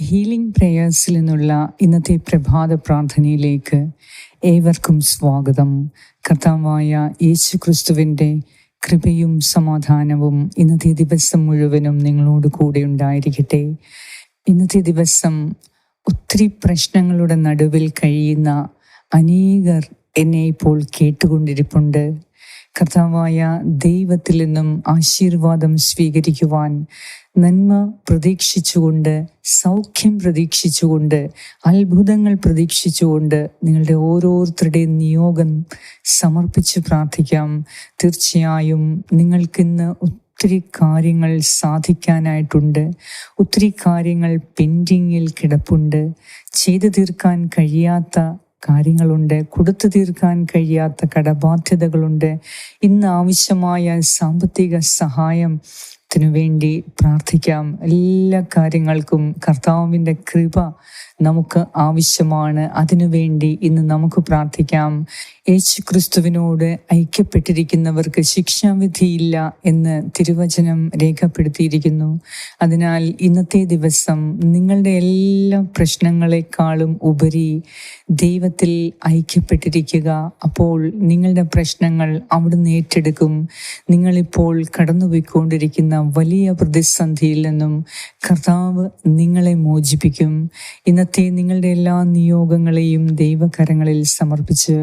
Healing പ്രേയേഴ്സിൽ നിന്നുള്ള ഇന്നത്തെ പ്രഭാത പ്രാർത്ഥനയിലേക്ക് ഏവർക്കും സ്വാഗതം. കർത്താവായ യേശു ക്രിസ്തുവിന്റെ കൃപയും സമാധാനവും ഇന്നത്തെ ദിവസം മുഴുവനും നിങ്ങളോട് കൂടെ ഉണ്ടായിരിക്കട്ടെ. ഇന്നത്തെ ദിവസം ഒത്തിരി പ്രശ്നങ്ങളുടെ നടുവിൽ കഴിയുന്ന അനേകർ എന്നെ ഇപ്പോൾ കേട്ടുകൊണ്ടിരിപ്പുണ്ട്. കർത്താവായ ദൈവത്തിൽ നിന്നും ആശീർവാദം സ്വീകരിക്കുവാൻ നന്മ പ്രതീക്ഷിച്ചുകൊണ്ട് സൗഖ്യം പ്രതീക്ഷിച്ചുകൊണ്ട് അത്ഭുതങ്ങൾ പ്രതീക്ഷിച്ചുകൊണ്ട് നിങ്ങളുടെ ഓരോരുത്തരുടെയും നിയോഗം സമർപ്പിച്ച് പ്രാർത്ഥിക്കാം. തീർച്ചയായും നിങ്ങൾക്കിന്ന് ഒത്തിരി കാര്യങ്ങൾ സാധിക്കാനായിട്ടുണ്ട്. ഒത്തിരി കാര്യങ്ങൾ പെൻഡിങ്ങിൽ കിടപ്പുണ്ട്. ചെയ്തു തീർക്കാൻ കഴിയാത്ത കാര്യങ്ങളുണ്ട്. കൊടുത്തു തീർക്കാൻ കഴിയാത്ത കടബാധ്യതകളുണ്ട്. ഇന്ന് ആവശ്യമായ സാമ്പത്തിക സഹായം ത്തിനു വേണ്ടി പ്രാർത്ഥിക്കാം. എല്ലാ കാര്യങ്ങൾക്കും കർത്താവിന്റെ കൃപ നമുക്ക് ആവശ്യമാണ്. അതിനുവേണ്ടി ഇന്ന് നമുക്ക് പ്രാർത്ഥിക്കാം. യേശു ക്രിസ്തുവിനോട് ഐക്യപ്പെട്ടിരിക്കുന്നവർക്ക് ശിക്ഷാവിധിയില്ല എന്ന് തിരുവചനം രേഖപ്പെടുത്തിയിരിക്കുന്നു. അതിനാൽ ഇന്നത്തെ ദിവസം നിങ്ങളുടെ എല്ലാ പ്രശ്നങ്ങളെക്കാളും ഉപരി ദൈവത്തിൽ ഐക്യപ്പെട്ടിരിക്കുക. അപ്പോൾ നിങ്ങളുടെ പ്രശ്നങ്ങൾ അവിടുന്ന് ഏറ്റെടുക്കും. നിങ്ങളിപ്പോൾ കടന്നുപോയിക്കൊണ്ടിരിക്കുന്ന വലിയ പ്രതിസന്ധിയിൽ നിന്നും കർത്താവ് നിങ്ങളെ മോചിപ്പിക്കും. ഇന്നത്തെ നിങ്ങളുടെ എല്ലാ നിയോഗങ്ങളെയും ദൈവകരങ്ങളിൽ സമർപ്പിച്ച്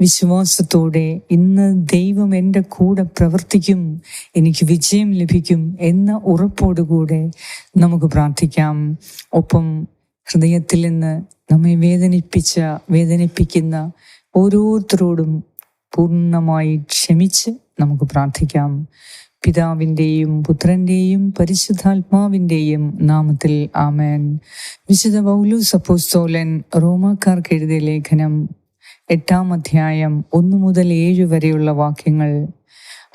വിശ്വാസത്തോടെ ഇന്ന് ദൈവം എന്റെ കൂടെ പ്രവർത്തിക്കും എനിക്ക് വിജയം ലഭിക്കും എന്ന ഉറപ്പോടുകൂടെ നമുക്ക് പ്രാർത്ഥിക്കാം. ഒപ്പം ഹൃദയത്തിൽ നിന്ന് നമ്മെ വേദനിപ്പിച്ച വേദനിപ്പിക്കുന്ന ഓരോരുത്തരോടും പൂർണമായി ക്ഷമിച്ച് നമുക്ക് പ്രാർത്ഥിക്കാം. പിതാവിന്റെയും പുത്രന്റെയും പരിശുദ്ധാത്മാവിന്റെയും നാമത്തിൽ ആമേൻ. വിശുദ്ധ പൗലു സപ്പോസ്തോലൻ റോമാക്കാർക്ക് എഴുതിയ ലേഖനം എട്ടാം അധ്യായം ഒന്നു മുതൽ ഏഴ് വരെയുള്ള വാക്യങ്ങൾ.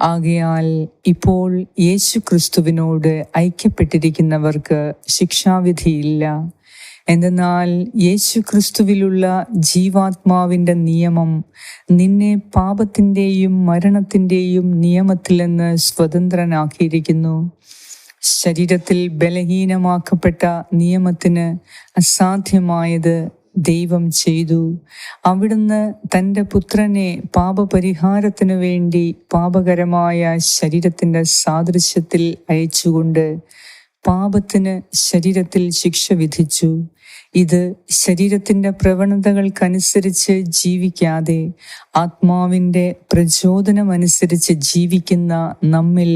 ആകയാൽ ഇപ്പോൾ യേശു ക്രിസ്തുവിനോട് ഐക്യപ്പെട്ടിരിക്കുന്നവർക്ക് ശിക്ഷാവിധിയില്ല. എന്തെന്നാൽ യേശു ക്രിസ്തുവിലുള്ള ജീവാത്മാവിന്റെ നിയമം നിന്നെ പാപത്തിന്റെയും മരണത്തിന്റെയും നിയമത്തിൽ നിന്ന് സ്വതന്ത്രനാക്കിയിരിക്കുന്നു. ശരീരത്തിൽ ബലഹീനമാക്കപ്പെട്ട നിയമത്തിന് അസാധ്യമായത് ദൈവം ചെയ്തു. അവിടുന്ന് തന്റെ പുത്രനെ പാപപരിഹാരത്തിനു വേണ്ടി പാപകരമായ ശരീരത്തിന്റെ സാദൃശ്യത്തിൽ അയച്ചുകൊണ്ട് പാപത്തിന് ശരീരത്തിൽ ശിക്ഷ വിധിച്ചു. ഇത് ശരീരത്തിന്റെ പ്രവണതകൾക്കനുസരിച്ച് ജീവിക്കാതെ ആത്മാവിന്റെ പ്രചോദനമനുസരിച്ച് ജീവിക്കുന്ന നമ്മിൽ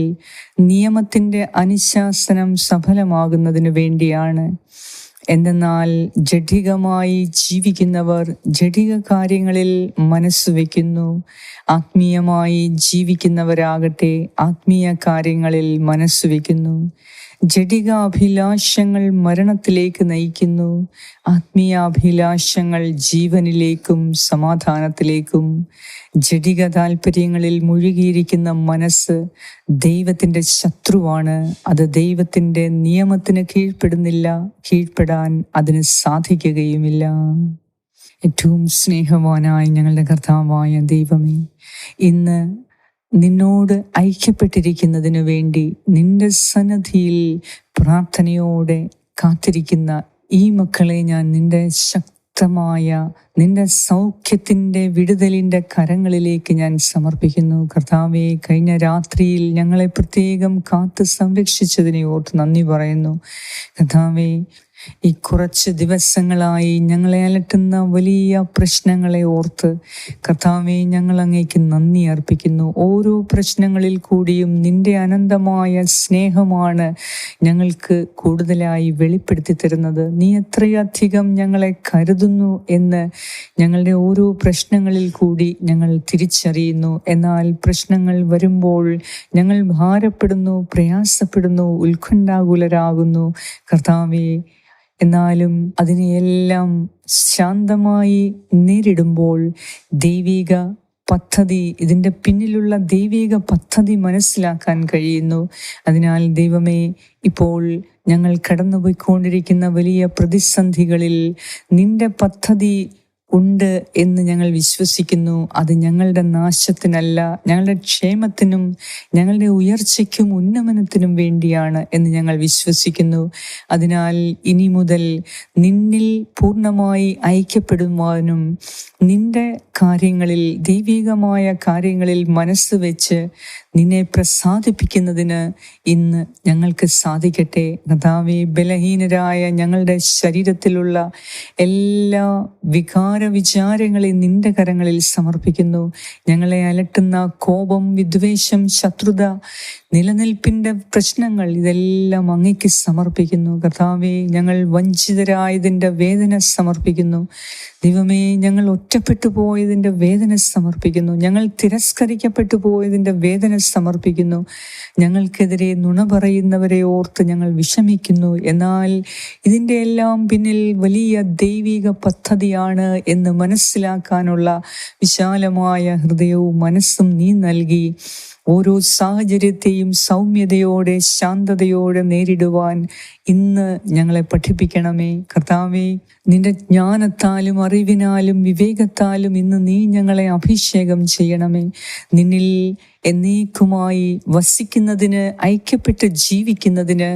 നിയമത്തിന്റെ അനുശാസനം സഫലമാകുന്നതിനു വേണ്ടിയാണ്. എന്തെന്നാൽ ജഡികമായി ജീവിക്കുന്നവർ ജഡിക കാര്യങ്ങളിൽ മനസ്സ് വയ്ക്കുന്നു ആത്മീയമായി ജീവിക്കുന്നവരാകട്ടെ ആത്മീയ കാര്യങ്ങളിൽ മനസ്സ് വയ്ക്കുന്നു ജഡിക അഭിലാഷങ്ങൾ മരണത്തിലേക്ക് നയിക്കുന്നു. ആത്മീയാഭിലാഷങ്ങൾ ജീവനിലേക്കും സമാധാനത്തിലേക്കും. ജഡിക താല്പര്യങ്ങളിൽ മുഴുകിയിരിക്കുന്ന മനസ്സ് ദൈവത്തിന്റെ ശത്രുവാണ്. അത് ദൈവത്തിന്റെ നിയമത്തിന് കീഴ്പ്പെടുന്നില്ല. കീഴ്പ്പെടാൻ അതിന് സാധിക്കുകയുമില്ല. ഏറ്റവും സ്നേഹവാനായ ഞങ്ങളുടെ കർത്താവായ ദൈവമേ ഇന്ന് നിന്നോട് ഐക്യപ്പെട്ടിരിക്കുന്നതിനു വേണ്ടി നിന്റെ സന്നദ്ധിയിൽ പ്രാർത്ഥനയോടെ കാത്തിരിക്കുന്ന ഈ മക്കളെ ഞാൻ നിന്റെ ശക്തമായ നിന്റെ സൗഖ്യത്തിന്റെ വിടുതലിന്റെ കരങ്ങളിലേക്ക് ഞാൻ സമർപ്പിക്കുന്നു. കർത്താവെ കഴിഞ്ഞ രാത്രിയിൽ ഞങ്ങളെ പ്രത്യേകം കാത്തു സംരക്ഷിച്ചതിനെ ഓർത്ത് നന്ദി പറയുന്നു. കർത്താവെ ഈ കുറച്ച് ദിവസങ്ങളായി ഞങ്ങളെ അലട്ടുന്ന വലിയ പ്രശ്നങ്ങളെ ഓർത്ത് കർത്താവെ ഞങ്ങൾ അങ്ങേക്ക് നന്ദി അർപ്പിക്കുന്നു. ഓരോ പ്രശ്നങ്ങളിൽ കൂടിയും നിന്റെ അനന്തമായ സ്നേഹമാണ് ഞങ്ങൾക്ക് കൂടുതലായി വെളിപ്പെടുത്തി തരുന്നത്. നീ എത്രയധികം ഞങ്ങളെ കരുതുന്നു എന്ന് ഞങ്ങളുടെ ഓരോ പ്രശ്നങ്ങളിൽ കൂടി ഞങ്ങൾ തിരിച്ചറിയുന്നു. എന്നാൽ പ്രശ്നങ്ങൾ വരുമ്പോൾ ഞങ്ങൾ ഭാരപ്പെടുന്നു പ്രയാസപ്പെടുന്നു ഉത്കണ്ഠാകുലരാകുന്നു. കർത്താവെ എന്നാലും അതിനെയെല്ലാം ശാന്തമായി നേരിടുമ്പോൾ ദൈവിക പദ്ധതി ഇതിന്റെ പിന്നിലുള്ള ദൈവിക പദ്ധതി മനസ്സിലാക്കാൻ കഴിയുന്നു. അതിനാൽ ദൈവമേ ഇപ്പോൾ ഞങ്ങൾ കടന്നുപോയിക്കൊണ്ടിരിക്കുന്ന വലിയ പ്രതിസന്ധികളിൽ നിന്റെ പദ്ധതി ഉണ്ട് എന്ന് ഞങ്ങൾ വിശ്വസിക്കുന്നു. അത് ഞങ്ങളുടെ നാശത്തിനല്ല ഞങ്ങളുടെ ക്ഷേമത്തിനും ഞങ്ങളുടെ ഉയർച്ചയ്ക്കും ഉന്നമനത്തിനും വേണ്ടിയാണ് എന്ന് ഞങ്ങൾ വിശ്വസിക്കുന്നു. അതിനാൽ ഇനി മുതൽ നിന്നിൽ പൂർണമായി ഐക്യപ്പെടുവാനും നിന്റെ കാര്യങ്ങളിൽ ദൈവികമായ കാര്യങ്ങളിൽ മനസ്സ് വെച്ച് നിന്നെ പ്രസാദിപ്പിക്കുന്നതിന് ഇന്ന് ഞങ്ങൾക്ക് സാധിക്കട്ടെ. കഥാവെ ബലഹീനരായ ഞങ്ങളുടെ ശരീരത്തിലുള്ള എല്ലാ വികാര വിചാരങ്ങളെയും നിന്റെ കരങ്ങളിൽ സമർപ്പിക്കുന്നു. ഞങ്ങളെ അലട്ടുന്ന കോപം വിദ്വേഷം ശത്രുത നിലനിൽപ്പിന്റെ പ്രശ്നങ്ങൾ ഇതെല്ലാം അങ്ങയ്ക്ക് സമർപ്പിക്കുന്നു. കർത്താവെ ഞങ്ങൾ വഞ്ചിതരായതിന്റെ വേദന സമർപ്പിക്കുന്നു. ദൈവമേ ഞങ്ങൾ ഒറ്റപ്പെട്ടു പോയതിന്റെ വേദന സമർപ്പിക്കുന്നു. ഞങ്ങൾ തിരസ്കരിക്കപ്പെട്ടു പോയതിന്റെ വേദന സമർപ്പിക്കുന്നു. ഞങ്ങൾക്കെതിരെ നുണ പറയുന്നവരെ ഓർത്ത് ഞങ്ങൾ വിഷമിക്കുന്നു. എന്നാൽ ഇതിന്റെ എല്ലാം പിന്നിൽ വലിയ ദൈവിക പദ്ധതിയാണ് എന്ന് മനസ്സിലാക്കാനുള്ള വിശാലമായ ഹൃദയവും മനസ്സും നീ നൽകി. ഓരോ സാഹചര്യത്തെയും സൗമ്യതയോടെ ശാന്തതയോടെ നേരിടുവാൻ ഇന്ന് ഞങ്ങളെ പഠിപ്പിക്കണമേ. കർത്താവേ നിന്റെ ജ്ഞാനത്താലും അറിവിനാലും വിവേകത്താലും ഇന്ന് നീ ഞങ്ങളെ അഭിഷേകം ചെയ്യണമേ. നിന്നിൽ എന്നേക്കുമായി വസിക്കുന്നതിന് ഐക്യപ്പെട്ട് ജീവിക്കുന്നതിന്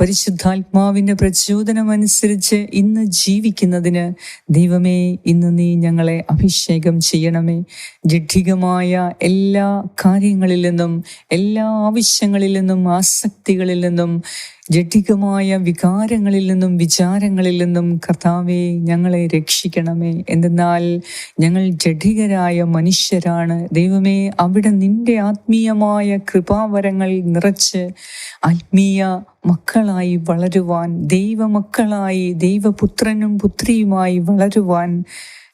പരിശുദ്ധാത്മാവിന്റെ പ്രചോദനമനുസരിച്ച് ഇന്ന് ജീവിക്കുന്നതിന് ദൈവമേ ഇന്ന് നീ ഞങ്ങളെ അഭിഷേകം ചെയ്യണമേ. ജഡ്ഢികമായ എല്ലാ കാര്യങ്ങളിൽ നിന്നും എല്ലാ ആവശ്യങ്ങളിൽ നിന്നും ആസക്തികളിൽ നിന്നും ജഡികമായ വികാരങ്ങളിൽ നിന്നും വിചാരങ്ങളിൽ നിന്നും കർത്താവെ ഞങ്ങളെ രക്ഷിക്കണമേ. എന്തെന്നാൽ ഞങ്ങൾ ജഡികരായ മനുഷ്യരാണ്. ദൈവമേ അവിടെ നിന്റെ ആത്മീയമായ കൃപാവരങ്ങൾ നിറച്ച് ആത്മീയ മക്കളായി വളരുവാൻ ദൈവമക്കളായി ദൈവപുത്രനും പുത്രിയുമായി വളരുവാൻ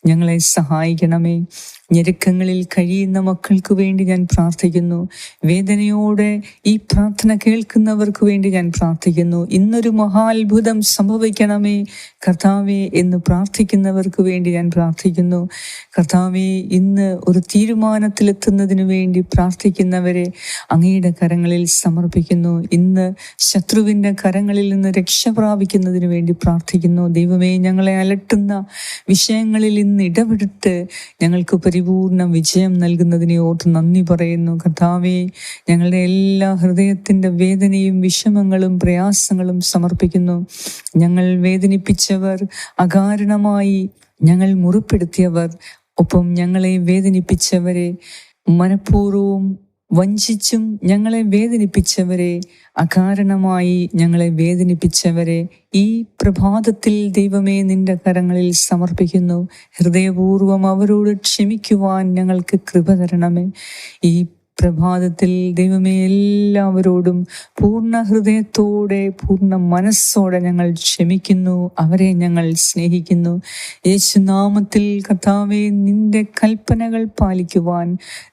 ഞങ്ങളെ സഹായിക്കണമേ. ഞെരുക്കങ്ങളിൽ കഴിയുന്ന മക്കൾക്ക് വേണ്ടി ഞാൻ പ്രാർത്ഥിക്കുന്നു. വേദനയോടെ ഈ പ്രാർത്ഥന കേൾക്കുന്നവർക്ക് വേണ്ടി ഞാൻ പ്രാർത്ഥിക്കുന്നു. ഇന്നൊരു മഹാത്ഭുതം സംഭവിക്കണമേ കർത്താവേ എന്ന് പ്രാർത്ഥിക്കുന്നവർക്ക് വേണ്ടി ഞാൻ പ്രാർത്ഥിക്കുന്നു. കർത്താവേ ഇന്ന് ഒരു തീരുമാനത്തിലെത്തുന്നതിന് വേണ്ടി പ്രാർത്ഥിക്കുന്നവരെ അങ്ങയുടെ കരങ്ങളിൽ സമർപ്പിക്കുന്നു. ഇന്ന് ശത്രുവിന്റെ കരങ്ങളിൽ നിന്ന് രക്ഷ പ്രാപിക്കുന്നതിന് വേണ്ടി പ്രാർത്ഥിക്കുന്നു. ദൈവമേ ഞങ്ങളെ അലട്ടുന്ന വിഷയങ്ങളിൽ ഇന്ന് ഇടപെടുത്ത് ഞങ്ങൾക്ക് പരിപൂർണ വിജയം നൽകുന്നതിനെ ഓർത്ത് നന്ദി പറയുന്നു. കർത്താവെ ഞങ്ങളുടെ എല്ലാ ഹൃദയത്തിന്റെ വേദനയും വിഷമങ്ങളും പ്രയാസങ്ങളും സമർപ്പിക്കുന്നു. ഞങ്ങൾ വേദനിപ്പിച്ചവർ അകാരണമായി ഞങ്ങൾ മുറിപ്പെടുത്തിയവർ. ഒപ്പം ഞങ്ങളെ വേദനിപ്പിച്ചവരെ മനഃപൂർവവും വഞ്ചിച്ചും ഞങ്ങളെ വേദനിപ്പിച്ചവരെ അകാരണമായി ഞങ്ങളെ വേദനിപ്പിച്ചവരെ ഈ പ്രഭാതത്തിൽ ദൈവമേ നിന്റെ കരങ്ങളിൽ സമർപ്പിക്കുന്നു. ഹൃദയപൂർവം അവരോട് ക്ഷമിക്കുവാൻ ഞങ്ങൾക്ക് കൃപ തരണമേ. ഈ പ്രഭാതത്തിൽ ദൈവമേ എല്ലാവരോടും പൂർണ ഹൃദയത്തോടെ പൂർണ മനസ്സോടെ ഞങ്ങൾ ക്ഷമിക്കുന്നു അവരെ ഞങ്ങൾ സ്നേഹിക്കുന്നു. യേശുനാമത്തിൽ കർത്താവെ നിന്റെ കൽപ്പനകൾ പാലിക്കുവാൻ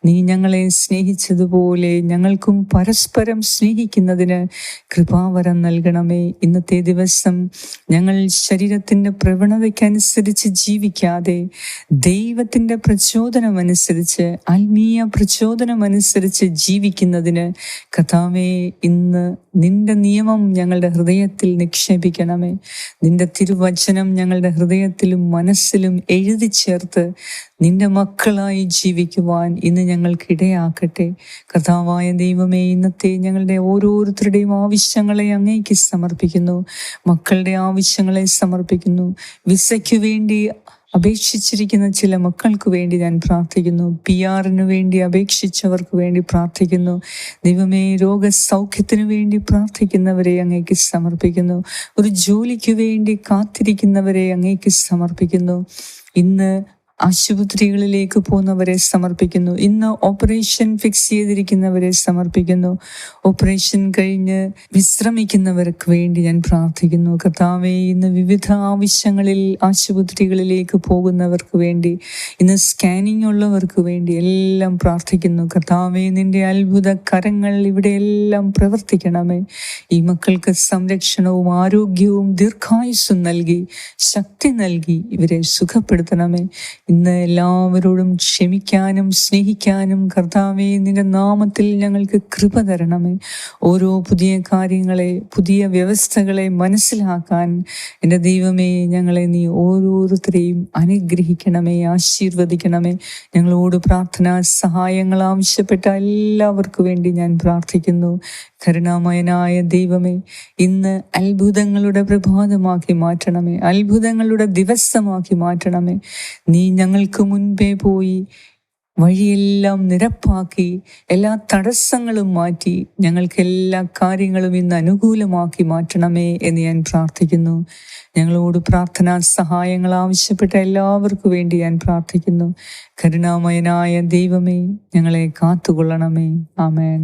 നീ ഞങ്ങളെ സ്നേഹിച്ചതുപോലെ ഞങ്ങൾക്കും പരസ്പരം സ്നേഹിക്കുന്നതിന് കൃപാവരം നൽകണമേ. ഇന്നത്തെ ദിവസം ഞങ്ങൾ ശരീരത്തിന്റെ പ്രവണതയ്ക്കനുസരിച്ച് ജീവിക്കാതെ ദൈവത്തിന്റെ പ്രചോദനമനുസരിച്ച് ആത്മീയ പ്രചോദനമനുസരിച്ച് ജീവിക്കുന്നതിന് കഥാവേ ഇന്ന് നിന്റെ നിയമം ഞങ്ങളുടെ ഹൃദയത്തിൽ നിക്ഷേപിക്കണമേ. നിന്റെ തിരുവചനം ഞങ്ങളുടെ ഹൃദയത്തിലും മനസ്സിലും എഴുതി ചേർത്ത് നിന്റെ മക്കളായി ജീവിക്കുവാൻ ഇന്ന് ഞങ്ങൾക്കിടയാക്കട്ടെ കഥാവായ ദൈവമേ ഇന്നത്തെ ഞങ്ങളുടെ ഓരോരുത്തരുടെയും ആവശ്യങ്ങളെ അങ്ങേക്ക് സമർപ്പിക്കുന്നു. മക്കളുടെ ആവശ്യങ്ങളെ സമർപ്പിക്കുന്നു. വിസയ്ക്ക് വേണ്ടി അപേക്ഷിച്ചിരിക്കുന്ന ചില മക്കൾക്ക് വേണ്ടി ഞാൻ പ്രാർത്ഥിക്കുന്നു. പി ആറിന് വേണ്ടി അപേക്ഷിച്ചവർക്ക് വേണ്ടി പ്രാർത്ഥിക്കുന്നു. ദൈവമേ രോഗസൗഖ്യത്തിനു വേണ്ടി പ്രാർത്ഥിക്കുന്നവരെ അങ്ങേക്ക് സമർപ്പിക്കുന്നു. ഒരു ജോലിക്ക് വേണ്ടി കാത്തിരിക്കുന്നവരെ അങ്ങേക്ക് സമർപ്പിക്കുന്നു. ഇന്ന് ആശുപത്രികളിലേക്ക് പോകുന്നവരെ സമർപ്പിക്കുന്നു. ഇന്ന് ഓപ്പറേഷൻ ഫിക്സ് ചെയ്തിരിക്കുന്നവരെ സമർപ്പിക്കുന്നു. ഓപ്പറേഷൻ കഴിഞ്ഞ് വിശ്രമിക്കുന്നവർക്ക് വേണ്ടി ഞാൻ പ്രാർത്ഥിക്കുന്നു. കർത്താവെ ഇന്ന് വിവിധ ആവശ്യങ്ങളിൽ ആശുപത്രികളിലേക്ക് പോകുന്നവർക്ക് വേണ്ടി ഇന്ന് സ്കാനിങ് ഉള്ളവർക്ക് വേണ്ടി എല്ലാം പ്രാർത്ഥിക്കുന്നു. കർത്താവെ നിന്റെ അത്ഭുത കരങ്ങൾ ഇവിടെ എല്ലാം പ്രവർത്തിക്കണമേ. ഈ മക്കൾക്ക് സംരക്ഷണവും ആരോഗ്യവും ദീർഘായുസ്സും നൽകി ശക്തി നൽകി ഇവരെ സുഖപ്പെടുത്തണമേ. ഇന്ന് എല്ലാവരോടും ക്ഷമിക്കാനും സ്നേഹിക്കാനും കർത്താവെ നിന്റെ നാമത്തിൽ ഞങ്ങൾക്ക് കൃപ തരണമേ. ഓരോ പുതിയ കാര്യങ്ങളെ പുതിയ വ്യവസ്ഥകളെ മനസ്സിലാക്കാൻ എന്റെ ദൈവമേ ഞങ്ങളെ നീ ഓരോരുത്തരെയും അനുഗ്രഹിക്കണമേ ആശീർവദിക്കണമേ. ഞങ്ങളോട് പ്രാർത്ഥന സഹായങ്ങൾ ആവശ്യപ്പെട്ട എല്ലാവർക്കും വേണ്ടി ഞാൻ പ്രാർത്ഥിക്കുന്നു. കരുണാമയനായ ദൈവമേ ഇന്ന് അത്ഭുതങ്ങളുടെ പ്രഭാതമാക്കി മാറ്റണമേ അത്ഭുതങ്ങളുടെ ദിവസമാക്കി മാറ്റണമേ. നീ ഞങ്ങൾക്ക് മുൻപേ പോയി വഴിയെല്ലാം നിരപ്പാക്കി എല്ലാ തടസ്സങ്ങളും മാറ്റി ഞങ്ങൾക്ക് എല്ലാ കാര്യങ്ങളും ഇന്ന് അനുകൂലമാക്കി മാറ്റണമേ എന്ന് ഞാൻ പ്രാർത്ഥിക്കുന്നു. ഞങ്ങളോട് പ്രാർത്ഥനാ സഹായങ്ങൾ ആവശ്യപ്പെട്ട എല്ലാവർക്കും വേണ്ടി ഞാൻ പ്രാർത്ഥിക്കുന്നു. കരുണാമയനായ ദൈവമേ ഞങ്ങളെ കാത്തുകൊള്ളണമേ. ആമേൻ.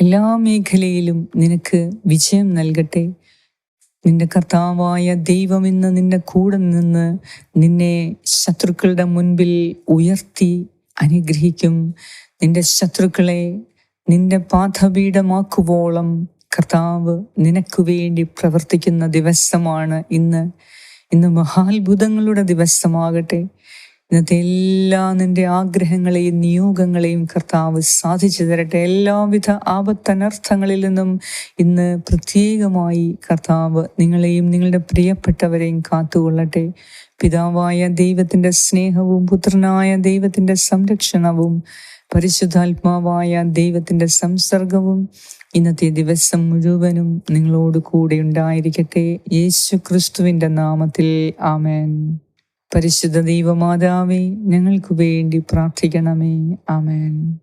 എല്ലാ മേഖലയിലും നിനക്ക് വിജയം നൽകട്ടെ. നിന്റെ കർത്താവായ ദൈവം ഇന്ന് നിന്റെ കൂടെ നിന്ന് നിന്നെ ശത്രുക്കളുടെ മുൻപിൽ ഉയർത്തി അനുഗ്രഹിക്കും. നിന്റെ ശത്രുക്കളെ നിന്റെ പാഥപീഠമാക്കുവോളം കർത്താവ് നിനക്ക് വേണ്ടി പ്രവർത്തിക്കുന്ന ദിവസമാണ് ഇന്ന്. ഇന്ന് മഹാത്ഭുതങ്ങളുടെ ദിവസമാകട്ടെ. ഇന്നത്തെ എല്ലാ നിന്റെ ആഗ്രഹങ്ങളെയും നിയോഗങ്ങളെയും കർത്താവ് സാധിച്ചു തരട്ടെ. എല്ലാവിധ ആപത്തനർത്ഥങ്ങളിൽ നിന്നും ഇന്ന് പ്രത്യേകമായി കർത്താവ് നിങ്ങളെയും നിങ്ങളുടെ പ്രിയപ്പെട്ടവരെയും കാത്തുകൊള്ളട്ടെ. പിതാവായ ദൈവത്തിന്റെ സ്നേഹവും പുത്രനായ ദൈവത്തിന്റെ സംരക്ഷണവും പരിശുദ്ധാത്മാവായ ദൈവത്തിന്റെ സംസർഗവും ഇന്നത്തെ ദിവസം മുഴുവനും നിങ്ങളോട് കൂടെ ഉണ്ടായിരിക്കട്ടെ. യേശു ക്രിസ്തുവിന്റെ നാമത്തിൽ ആമേൻ. പരിശുദ്ധ ദൈവമാതാവേ ഞങ്ങൾക്ക് വേണ്ടി പ്രാർത്ഥിക്കണമേ. ആമേൻ.